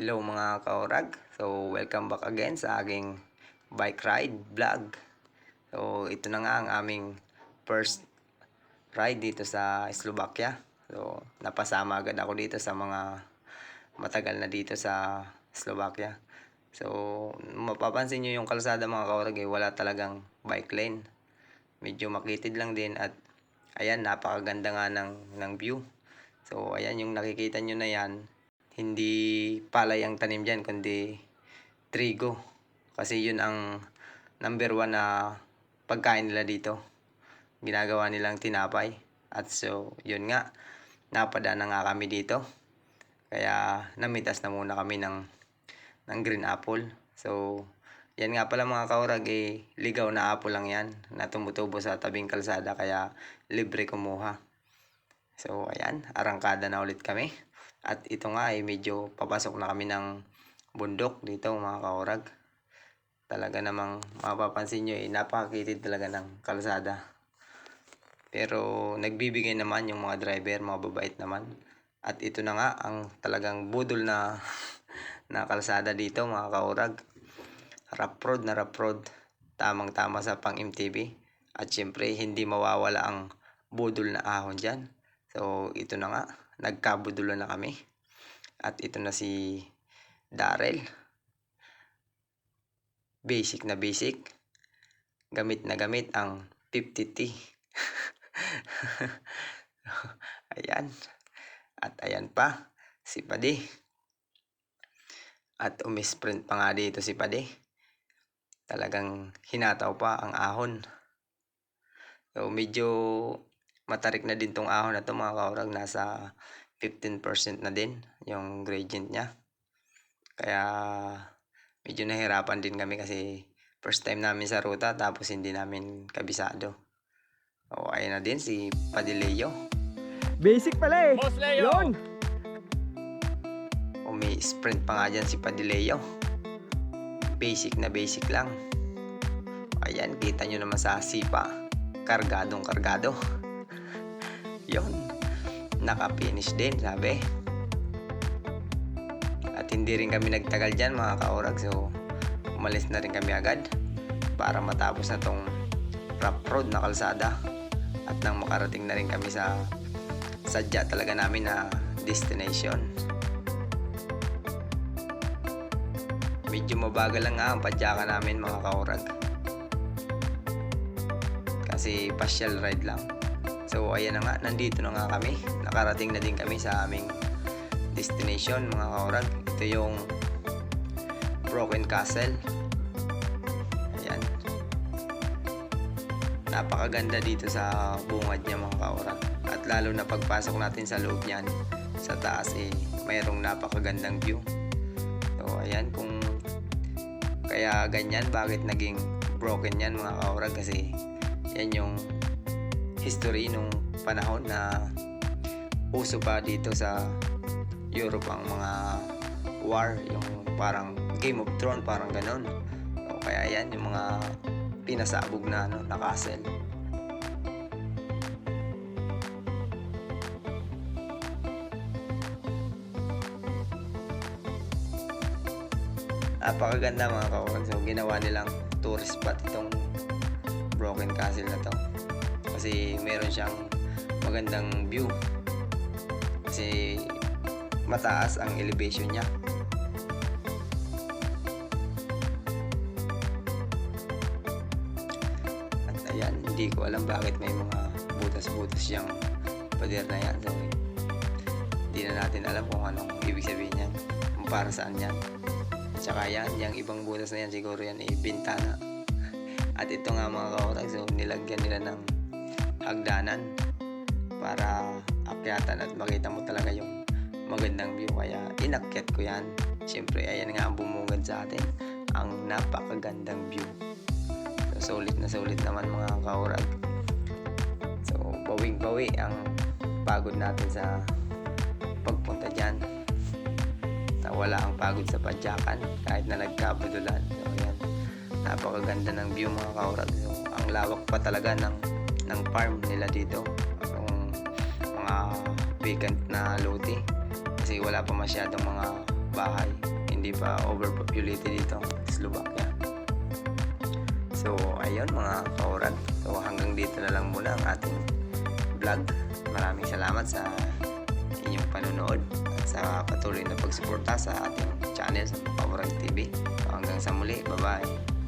Hello mga kaorag. So, welcome back again sa aking bike ride vlog. So, ito na nga ang aming first ride dito sa Slovakia. So, napasama agad ako dito sa mga matagal na dito sa Slovakia. So, mapapansin nyo yung kalsada mga kaorag eh, wala talagang bike lane. Medyo makitid lang din at ayan, napakaganda nga ng, ng view. So, ayan yung nakikita nyo na yan, hindi palay ang tanim dyan, kundi trigo. Kasi yun ang number one na pagkain nila dito. Ginagawa nilang tinapay. At so, yun nga, napada na nga kami dito. Kaya, namitas na muna kami ng, ng green apple. So, yan nga pala mga kaurag, eh, ligaw na apple lang yan na tumutubo sa tabing kalsada kaya libre kumuha. So, ayan, arangkada na ulit kami. At ito nga ay medyo papasok na kami ng bundok dito mga kaurag. Talaga namang mapapansin nyo eh, napakakitid talaga ng kalsada. Pero nagbibigay naman yung mga driver, mga babait naman. At ito na nga ang talagang budol na, na kalsada dito mga kaurag. Rough road na rough road. Tamang tama sa pang MTV. At syempre hindi mawawala ang budol na ahon dyan. So ito na nga, nagkabudulo na kami. At ito na si Darrell. Basic na basic. Gamit na gamit ang 50T. ayan. At ayan pa, si Padi. At umisprint pa nga dito si Padi. Talagang hinataw pa ang ahon. So medyo matarik na din tong ahon na to mga kaurag. Nasa 15% na din yung gradient niya. Kaya medyo nahirapan din kami kasi first time namin sa ruta tapos hindi namin kabisado. O ayun na din si Padileo. Basic pala eh. Boss Leo! Yun! O may sprint pa nga dyan si Padileo. Basic na basic lang. Ayan, kita nyo naman sa sipa. Kargadong kargado. Yun. Naka-finish din, sabi. At hindi rin kami nagtagal dyan mga kaurag. So, umalis na rin kami agad para matapos na tong rough road na kalsada. At nang makarating na rin kami sa sadya talaga namin na destination. Medyo mabagal lang nga ang padyaka namin mga kaurag. Kasi partial ride lang. So ayan na nga, nandito na nga kami. Nakarating na din kami sa aming destination mga kaurag. Ito yung Broken Castle. Ayan. Napakaganda dito sa bungad niya mga kaurag. At lalo na pagpasok natin sa loob niyan, sa taas eh, mayroong napakagandang view. So ayan, kung kaya ganyan, bakit naging broken yan mga kaurag kasi yan yung history nung panahon na uso pa dito sa Europe ang mga war, yung parang Game of Thrones, parang ganon. O kaya yan, yung mga pinasabog na, ano, na castle. Napakaganda mga kawan. So, ginawa nilang tourist spot itong Broken Castle na to. Kasi meron siyang magandang view. Kasi mataas ang elevation niya. At ayan, hindi ko alam bakit may mga butas-butas siyang pader na yan. So, hindi na natin alam kung anong ibig sabihin yan. Kung para saan yan. Tsaka yan, yung ibang butas na yan siguro yan eh, bintana. At ito nga mga kaurag, so nilagyan nila ng hagdanan para akyatan at makita mo talaga yung magandang view. Kaya inakyat ko yan. Siyempre, ayan nga ang bumungad sa atin. Ang napakagandang view. So, sulit na sulit naman mga kaurag. So, bawing-bawi ang pagod natin sa pagpunta dyan na wala ang pagod sa padyakan kahit na nagkabudulan. So, ayan. Napakaganda ng view mga kaurag. So, ang lawak pa talaga ng, ng farm nila dito. Yung mga vacant na lote. Kasi wala pa masyadong mga bahay. Hindi pa overpopulated dito Slovakia. So, ayun mga kaurad. So, hanggang dito na lang muna ang ating vlog. Maraming salamat sa inyong panonood at sa patuloy na pagsuporta sa ating channel sa Paborang TV. So, hanggang sa muli. Bye-bye.